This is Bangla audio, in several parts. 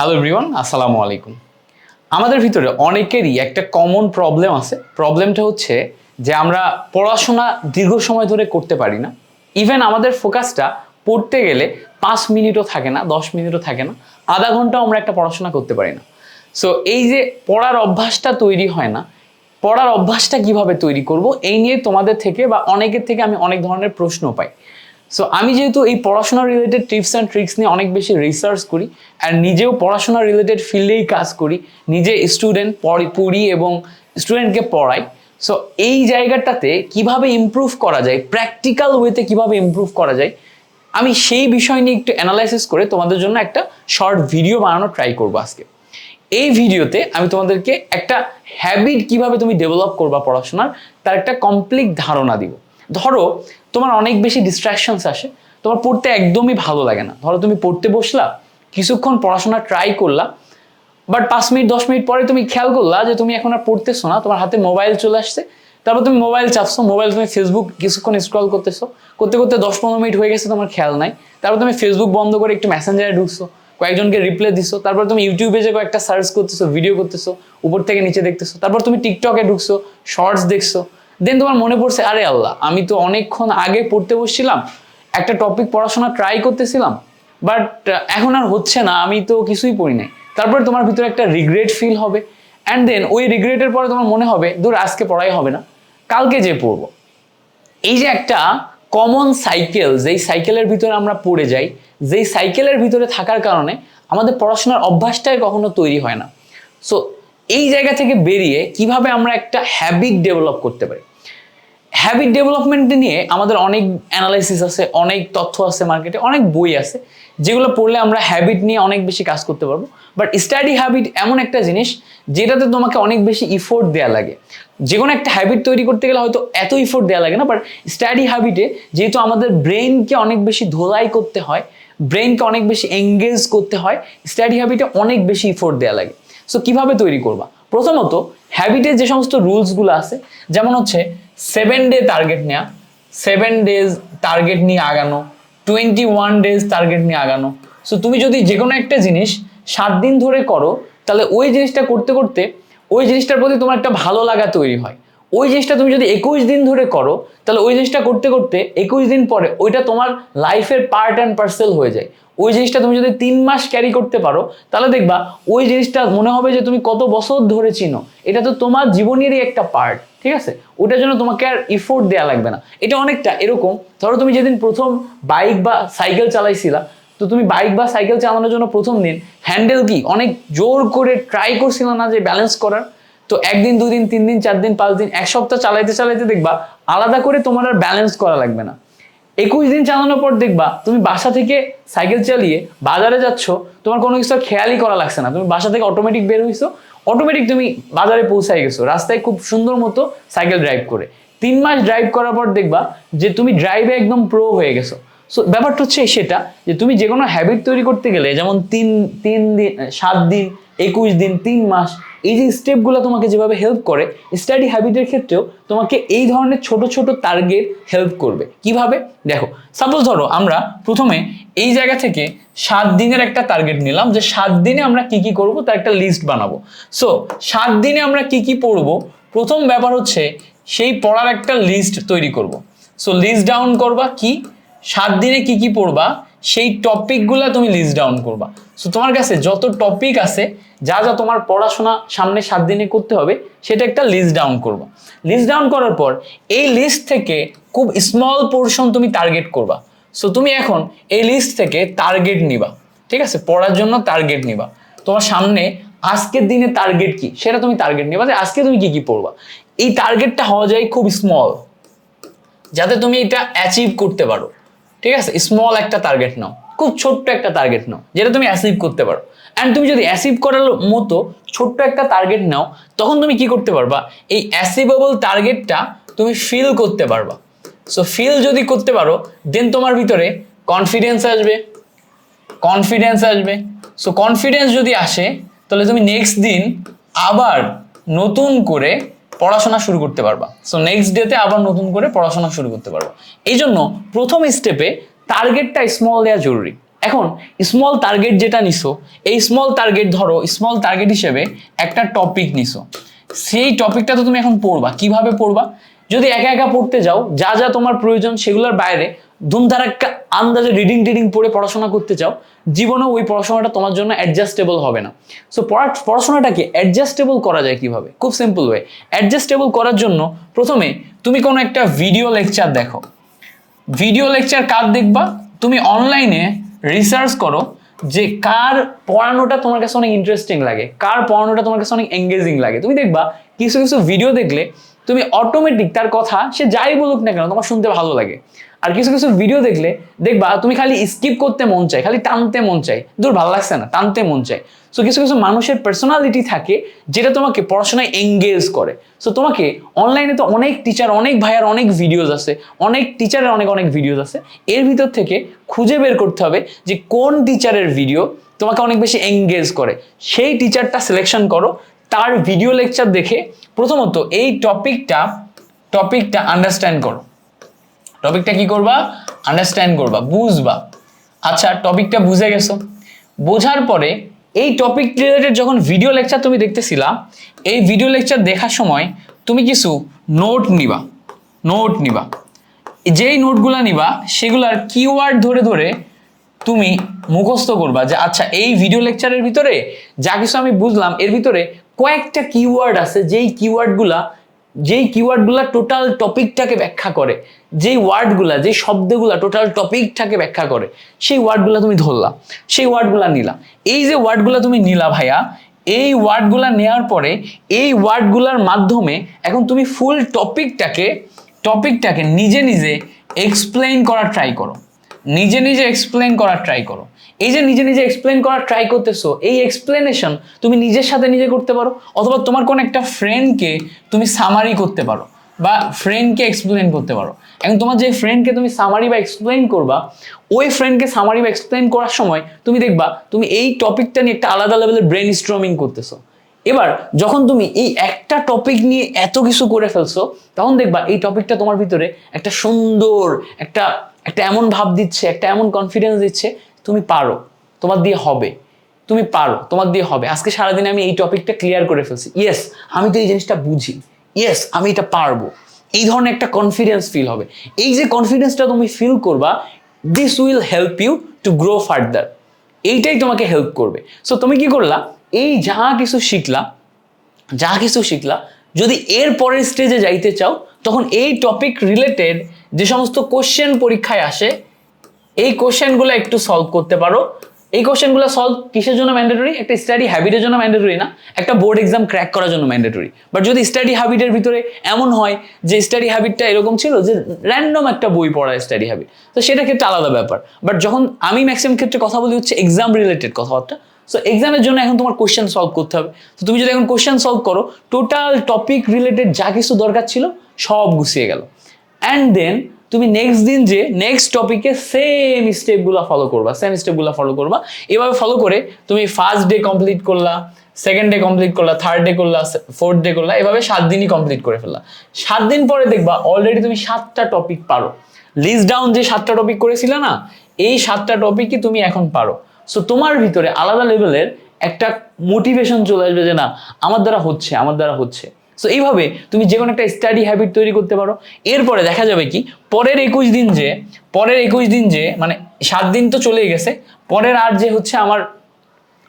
হ্যালো এভরিওয়ান আসসালামু আলাইকুম আমাদের ভিতরে অনেকেরই একটা কমন প্রবলেম আছে। প্রবলেমটা হচ্ছে যে আমরা পড়াশোনা দীর্ঘ সময় ধরে করতে পারি না। ইভেন আমাদের ফোকাসটা পড়তে গেলে পাঁচ মিনিটও থাকে না, দশ মিনিটও থাকে না। আধা ঘন্টাও আমরা একটা পড়াশোনা করতে পারি না। সো এই যে পড়ার অভ্যাসটা তৈরি হয় না, পড়ার অভ্যাসটা কীভাবে তৈরি করব, এই নিয়ে তোমাদের থেকে বা অনেকের থেকে আমি অনেক ধরনের প্রশ্ন পাই। সো আমি যেহেতু এই পড়াশোনা রিলেটেড টিপস অ্যান্ড ট্রিক্স নিয়ে অনেক বেশি রিসার্চ করি আর নিজেও পড়াশোনা রিলেটেড ফিল্ডেই কাজ করি, নিজে স্টুডেন্ট পড়ি এবং স্টুডেন্টকে পড়াই। সো এই জায়গাটাতে কীভাবে ইমপ্রুভ করা যায় প্র্যাকটিক্যাল ওয়েতে কীভাবে ইমপ্রুভ করা যায়, আমি সেই বিষয় নিয়ে একটু অ্যানালাইসিস করে তোমাদের জন্য একটা শর্ট ভিডিও বানানোর ট্রাই করব আজকে। এই ভিডিওতে আমি তোমাদেরকে একটা হ্যাবিট কীভাবে তুমি ডেভেলপ করবা পড়াশোনার, তার একটা কমপ্লিট ধারণা দিব। ধরো তোমার অনেক বেশি ডিস্ট্রাকশনস আসে, তোমার পড়তে একদমই ভালো লাগে না। ধরো তুমি পড়তে বসলা, কিছুক্ষণ পড়াশোনা ট্রাই করলা বাট পাঁচ মিনিট, দশ মিনিট পরে তুমি খেয়াল করলা যে তুমি এখন আর পড়তেছো না, তোমার হাতে মোবাইল চলে আসছে, তারপর তুমি মোবাইল চাপছো মোবাইল তুমি ফেসবুক কিছুক্ষণ স্ক্রল করতেছো, করতে করতে দশ পনেরো মিনিট হয়ে গেছে তোমার খেয়াল নাই, তারপর তুমি ফেসবুক বন্ধ করে একটু মেসেঞ্জারে ঢুকছো, কয়েকজনকে রিপ্লাই দিছো, তারপর তুমি ইউটিউবে যে কয়েকটা সার্চ করতেছো ভিডিও করতেছো, উপর থেকে নিচে দেখতেছো, তারপর তুমি টিকটকে ঢুকছো শর্টস দেখছ দেন তোমার মনে পড়ছে, আরে আল্লাহ, আমি তো অনেকক্ষণ আগে পড়তে বসছিলাম, একটা টপিক পড়াশোনা ট্রাই করতেছিলাম বাট এখন আর হচ্ছে না, আমি তো কিছুই পড়ি নাই। তারপরে তোমার ভিতরে একটা রিগ্রেট ফিল হবে অ্যান্ড দেন ওই রিগ্রেটের পরে তোমার মনে হবে দূর আজকে পড়াই হবে না, কালকে যে পড়ব। এই যে একটা কমন সাইকেল যেই সাইকেলের ভিতরে আমরা পড়ে যাই, যেই সাইকেলের ভিতরে থাকার কারণে আমাদের পড়াশোনার অভ্যাসটাই কখনো তৈরি হয় না। সো এই জায়গা থেকে বেরিয়ে কীভাবে আমরা একটা হ্যাবিট ডেভেলপ করতে পারি? হ্যাবিট ডেভেলপমেন্ট নিয়ে আমাদের অনেক অ্যানালাইসিস আছে, অনেক তথ্য আছে মার্কেটে অনেক বই আছে, যেগুলো পড়লে আমরা হ্যাবিট নিয়ে অনেক বেশি কাজ করতে পারব। বাট স্টাডি হ্যাবিট এমন একটা জিনিস, যেটাতে তোমাকে অনেক বেশি ইফোর্ট দেওয়া লাগে। যে কোনো একটা হ্যাবিট তৈরি করতে গেলে হয়তো এত ইফোর্ট দেওয়া লাগে না বাট স্টাডি হ্যাবিটে যেহেতু আমাদের ব্রেনকে অনেক বেশি ধোলাই করতে হয় ব্রেনকে অনেক বেশি এঙ্গেজ করতে হয় স্টাডি হ্যাবিটে অনেক বেশি ইফোর্ট দেওয়া লাগে। সো কীভাবে তৈরি করবা? প্রথমত হ্যাবিটের যে সমস্ত রুলসগুলো আছে, যেমন হচ্ছে সেভেন ডে টার্গেট নেওয়া সেভেন ডেজ টার্গেট নিয়ে আগানো। টোয়েন্টি ওয়ান ডেজ টার্গেট নিয়ে আগানো। সো তুমি যদি যে কোনো একটা জিনিস সাত দিন ধরে করো, তাহলে ওই জিনিসটা করতে করতে ওই জিনিসটার প্রতি তোমার একটা ভালো লাগা তৈরি হয়। ওই জিনিসটা তুমি যদি একুশ দিন ধরে করো, তাহলে ওই জিনিসটা করতে করতে একুশ দিন পরে ওইটা তোমার লাইফের পার্ট অ্যান্ড পার্সেল হয়ে যায়। ওই জিনিসটা তুমি যদি তিন মাস ক্যারি করতে পারো, তাহলে দেখবা ওই জিনিসটা মনে হবে যে তুমি কত বছর ধরে চিনো। এটা তো তোমার জীবনেরই একটা পার্ট ঠিক আছে? ওটার জন্য তোমাকে আর ইফোর্ট দেওয়া লাগবে না। এটা অনেকটা এরকম, ধরো তুমি যেদিন প্রথম বাইক বা সাইকেল চালাইছিলা, তো তুমি বাইক বা সাইকেল চালানোর জন্য প্রথম দিন হ্যান্ডেল কি? অনেক জোর করে ট্রাই করছিল না যে ব্যালেন্স করার? তো একদিন, দুদিন তিন দিন চার দিন পাঁচ দিন এক সপ্তাহ চালাইতে চালাইতে দেখবা আলাদা করে তোমার আর ব্যালেন্স করা লাগবে না। একুশ দিন চালানোর পর দেখবা তুমি বাসা থেকে সাইকেল চালিয়ে বাজারে যাচ্ছ, তোমার কোনো কিছু খেয়ালই করা লাগছে না। তুমি বাসা থেকে অটোমেটিক বের হইছো অটোমেটিক তুমি বাজারে পৌঁছাই গেছো, রাস্তায় খুব সুন্দর মতো সাইকেল ড্রাইভ করে। তিন মাস ড্রাইভ করার পর দেখবা যে তুমি ড্রাইভে একদম প্রো হয়ে গেছো। সো ব্যাপারটা হচ্ছে সেটা যে তুমি যে কোনো হ্যাবিট তৈরি করতে গেলে, যেমন তিন তিন দিন, সাত দিন, একুশ দিন, তিন মাস এই যে স্টেপগুলো তোমাকে যেভাবে হেল্প করে স্টাডি হ্যাবিটের ক্ষেত্রেও তোমাকে এই ধরনের ছোট ছোট টার্গেট হেল্প করবে। কীভাবে? দেখো সাপোজ ধরো আমরা প্রথমে এই জায়গা থেকে সাত দিনের একটা টার্গেট নিলাম যে সাত দিনে আমরা কি কি করব, তার একটা লিস্ট বানাবো। সো সাত দিনে আমরা কি কি পড়ব? প্রথম ব্যাপার হচ্ছে সেই পড়ার একটা লিস্ট তৈরি করব। সো লিস্ট ডাউন করবা কি? সাত দিনে কি কি পড়বা? সেই টপিকগুলো তুমি লিস্ট ডাউন করবা। সো তোমার কাছে যত টপিক আছে, যা যা তোমার পড়াশোনা সামনে সাত দিনে করতে হবে, সেটা একটা লিস্ট ডাউন করবা। লিস্ট ডাউন করার পর, এই লিস্ট থেকে খুব স্মল পোর্শন তুমি টার্গেট করবা। সো তুমি এখন এই লিস্ট থেকে টার্গেট নিবা। ঠিক আছে? পড়ার জন্য টার্গেট নিবা। তোমার সামনে আজকের দিনে টার্গেট কি? সেটা তুমি টার্গেট নিবা যে আজকে তুমি কি কি পড়বা। এই টার্গেটটা হওয়া যায় খুব স্মল যাতে তুমি এটা অ্যাচিভ করতে পারো। ঠিক আছে? স্মল একটা টার্গেট নাও। খুব ছোট্ট একটা টার্গেট নাও, যেটা তুমি অ্যাচিভ করতে পারো। অ্যান্ড তুমি যদি অ্যাচিভ করার মতো ছোট্ট একটা টার্গেট নাও, তখন তুমি কি করতে পারবা? এই অ্যাচিভেবল টার্গেটটা তুমি ফিল করতে পারবা। সো ফিল যদি করতে পারো দেন তোমার ভিতরে কনফিডেন্স আসবে কনফিডেন্স আসবে। সো কনফিডেন্স যদি আসে, তাহলে তুমি নেক্সট দিন আবার নতুন করে পড়াশোনা শুরু করতে পারবা। সো নেক্সট ডেতে আবার নতুন করে পড়াশোনা শুরু করতে পারবা। এই জন্য প্রথম স্টেপে টার্গেটটা স্মল দেওয়া জরুরি। এখন স্মল টার্গেট যেটা নিছো, এই স্মল টার্গেট ধরো স্মল টার্গেট হিসেবে একটা টপিক নিছো। সেই টপিকটা তো তুমি এখন পড়বা। কীভাবে পড়বা? যদি একা একা পড়তে যাও, যা যা তোমার প্রয়োজন সেগুলোর বাইরে ধুমধারাক্কা আন্দাজে রিডিং টিডিং পড়ে পড়াশোনা করতে চাও জীবনে ওই পড়াশোনাটা তোমার জন্য অ্যাডজাস্টেবল হবে না। সো পড়া, পড়াশোনাটাকে অ্যাডজাস্টেবল করা যায় কীভাবে? খুব সিম্পল ওয়ে অ্যাডজাস্টেবল করার জন্য প্রথমে তুমি কোনো একটা ভিডিও লেকচার দেখো। ভিডিও লেকচার কার দেখবা? তুমি অনলাইনে রিসার্চ করো যে কার পড়ানোটা তোমার কাছে অনেক ইন্টারেস্টিং লাগে, কার পড়ানোটা তোমার কাছে অনেক এঙ্গেজিং লাগে। তুমি দেখবা, কিছু কিছু ভিডিও দেখলে তুমি অটোমেটিক তার কথা সে যাই বলুক না কেন তোমার শুনতে ভালো লাগে। আর কিছু কিছু ভিডিও দেখলে দেখবা তুমি খালি স্কিপ করতে মন চাই খালি টানতে মন চাই দূর ভালো লাগছে না, টানতে মন চাই সো কিছু কিছু মানুষের পার্সোনালিটি থাকে যেটা তোমাকে পড়াশোনায় এঙ্গেজ করে। সো তোমাকে অনলাইনে তো অনেক টিচার অনেক ভাইয়ার অনেক ভিডিওস আছে, অনেক টিচারের অনেক অনেক ভিডিওস আছে। এর ভিতর থেকে খুঁজে বের করতে হবে যে কোন টিচারের ভিডিও তোমাকে অনেক বেশি এঙ্গেজ করে। সেই টিচারটা সিলেকশন করো, তার ভিডিও লেকচার দেখে প্রথমত এই টপিকটা টপিকটা আন্ডারস্ট্যান্ড করো। টপিকটা কি করবা? আন্ডারস্ট্যান্ড করবা, বুঝবা। আচ্ছা টপিকটা বুঝে গেছো। বোঝার পরে এই টপিক রিলেটেড যখন ভিডিও লেকচার তুমি দেখতেছিলা, এই ভিডিও লেকচার দেখার সময় তুমি কিছু নোট নিবা। নোট নিবা। যেই নোটগুলা নিবা, সেগুলার কিওয়ার্ড ধরে ধরে তুমি মুখস্থ করবা যে আচ্ছা এই ভিডিও লেকচারের ভিতরে যা কিছু আমি বুঝলাম, এর ভিতরে কয়েকটা কিওয়ার্ড আছে, যেই কিওয়ার্ডগুলা যেই কিওয়ার্ডগুলা টোটাল টপিকটাকে ব্যাখ্যা করে, যেই ওয়ার্ডগুলা, যেই শব্দগুলা টোটাল টপিকটাকে ব্যাখ্যা করে, সেই ওয়ার্ডগুলা তুমি ধরলা, সেই ওয়ার্ডগুলা নিলা। এই যে ওয়ার্ডগুলা তুমি নিলা ভাইয়া, এই ওয়ার্ডগুলা নেওয়ার পরে এই ওয়ার্ডগুলার মাধ্যমে এখন তুমি ফুল টপিকটাকে টপিকটাকে নিজে নিজে এক্সপ্লেইন করার ট্রাই করো। নিজে নিজে এক্সপ্লেন করার ট্রাই করো। এই যে নিজে নিজে এক্সপ্লেন করার ট্রাই করতেছো, এই এক্সপ্লেনেশন তুমি নিজের সাথে নিজে করতে পারো, অথবা তোমার কোনো একটা ফ্রেন্ডকে তুমি সামারি করতে পারো, বা ফ্রেন্ডকে এক্সপ্লেন করতে পারো। এখন তোমার যে ফ্রেন্ডকে তুমি সামারি বা এক্সপ্লেন করবা, ওই ফ্রেন্ডকে সামারি বা এক্সপ্লেন করার সময় তুমি দেখবা, তুমি এই টপিকটা নিয়ে একটা আলাদা লেভেলের ব্রেন স্ট্রমিং করতেছো। এবার যখন তুমি এই একটা টপিক নিয়ে এত কিছু করে ফেলছো, তখন দেখবা এই টপিকটা তোমার ভিতরে একটা সুন্দর, একটা একটা এমন ভাব দিচ্ছে, একটা এমন কনফিডেন্স দিচ্ছে, তুমি পারো, তোমার দিয়ে হবে, তুমি পারো, তোমার দিয়ে হবে। আজকে সারাদিনে আমি এই টপিকটা ক্লিয়ার করে ফেলছি। ইয়েস আমি তো এই জিনিসটা বুঝি। ইয়েস আমি এটা পারব। এই ধরনের একটা কনফিডেন্স ফিল হবে। এই যে কনফিডেন্সটা তুমি ফিল করবা this will help you to grow further এইটাই তোমাকে হেল্প করবে। সো তুমি কি করলা? এই যা কিছু শিখলা, যা কিছু শিখলা, যদি এর পরের স্টেজে যাইতে চাও, তখন এই টপিক রিলেটেড যে সমস্ত কোশ্চেন পরীক্ষায় আসে, এই কোশ্চেনগুলো একটু সলভ করতে পারো। এই কোশ্চেনগুলো সলভ কিসের জন্য ম্যান্ডেটরি একটা স্টাডি হ্যাবিটের জন্য ম্যান্ডেটরি না, একটা বোর্ড এক্সাম ক্র্যাক করার জন্য ম্যান্ডেটরি বাট যদি স্টাডি হ্যাবিটের ভিতরে এমন হয় যে স্টাডি হ্যাবিটটা এরকম ছিল যে র্যান্ডম একটা বই পড়া স্টাডি হ্যাবিট তো সেটা ক্ষেত্রে আলাদা ব্যাপার। বাট যখন আমি ম্যাক্সিমাম ক্ষেত্রে কথা বলি হচ্ছে এক্সাম রিলেটেড কথাবার্তা সো এক্সামের জন্য এখন তোমার কোশ্চেন সলভ করতে হবে। তো তুমি যদি এখন কোশ্চেন সলভ করো টোটাল টপিক রিলেটেড যা কিছু দরকার ছিল, সব গুছিয়ে গেল। অ্যান্ড দেন তুমি নেক্সট দিন যে নেক্সট টপিকে সেম স্টেপগুলো ফলো করবা সেম স্টেপগুলো ফলো করবা। এভাবে ফলো করে তুমি ফার্স্ট ডে কমপ্লিট করলা সেকেন্ড ডে কমপ্লিট করলা থার্ড ডে করলা ফোর্থ ডে করলা, এভাবে সাত দিনই কমপ্লিট করে ফেললা। সাত দিন পরে দেখবা অলরেডি তুমি সাতটা টপিক পারো। লিস্ট ডাউন যে সাতটা টপিক করেছিলে না, এই সাতটা টপিকই তুমি এখন পারো। সো তোমার ভিতরে আলাদা লেভেলের একটা মোটিভেশন চলে আসবে যে না, আমার দ্বারা হচ্ছে, আমার দ্বারা হচ্ছে। সো এইভাবে তুমি যে কোনো একটা স্টাডি হ্যাবিট তৈরি করতে পারো। এরপরে দেখা যাবে কি, পরের একুশ দিন যে, পরের একুশ দিন যে মানে সাত দিন তো চলেই গেছে, পরের আর যে হচ্ছে আমার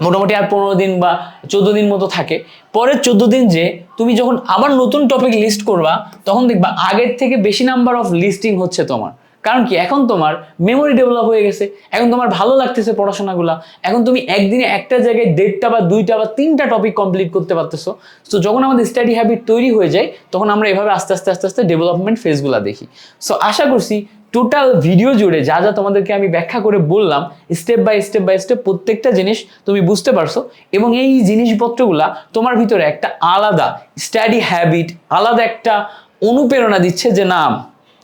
মোটামুটি আর পনেরো দিন বা চোদ্দ দিন মতো থাকে, পরের চোদ্দ দিন যে তুমি যখন আবার নতুন টপিক লিস্ট করবা, তখন দেখবা আগের থেকে বেশি নাম্বার অফ লিস্টিং হচ্ছে তোমার। কারণ কি, এখন তোমার মেমোরি ডেভেলপ হয়ে গেছে, এখন তোমার ভালো লাগতেছে পড়াশোনাগুলো, এখন তুমি একদিনে একটা জায়গায় দেড়টা বা দুইটা বা তিনটা টপিক কমপ্লিট করতে পারতেছো। তো যখন আমাদের স্টাডি হ্যাবিট তৈরি হয়ে যায়, তখন আমরা এভাবে আস্তে আস্তে আস্তে আস্তে ডেভেলপমেন্ট ফেজগুলো দেখি। সো আশা করছি টোটাল ভিডিও জুড়ে যা যা তোমাদেরকে আমি ব্যাখ্যা করে বললাম step by step by step প্রত্যেকটা জিনিস তুমি বুঝতে পারছ এবং এই জিনিসপত্রগুলা তোমার ভিতরে একটা আলাদা স্টাডি হ্যাবিট আলাদা একটা অনুপ্রেরণা দিচ্ছে যে, না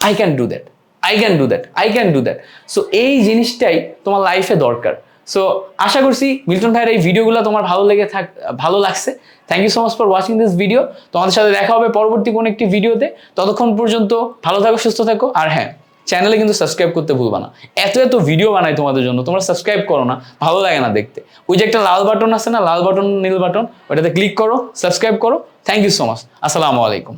I can do that I can do that I can do that so এই জিনিসটাই তোমার লাইফে দরকার. সো আশা করছি মিল্টন ভাইয়ের এই ভিডিওগুলো তোমার ভালো লেগে থাক, ভালো লাগছে। Thank you so much for watching this video তোমাদের সাথে দেখা হবে পরবর্তী কোনো একটি ভিডিওতে ততক্ষণ পর্যন্ত ভালো থাকো, সুস্থ থাকো। আর হ্যাঁ চ্যানেলে কিন্তু সাবস্ক্রাইব করতে ভুলবা না। এত এত ভিডিও বানাই তোমাদের জন্য। তোমরা সাবস্ক্রাইব করো না, ভালো লাগে না দেখতে। ওই যে একটা লাল বাটন আছে না, লাল বাটন নীল বাটন ওটাতে ক্লিক করো সাবস্ক্রাইব করো। থ্যাংক ইউ সো মাচ আসসালামু আলাইকুম।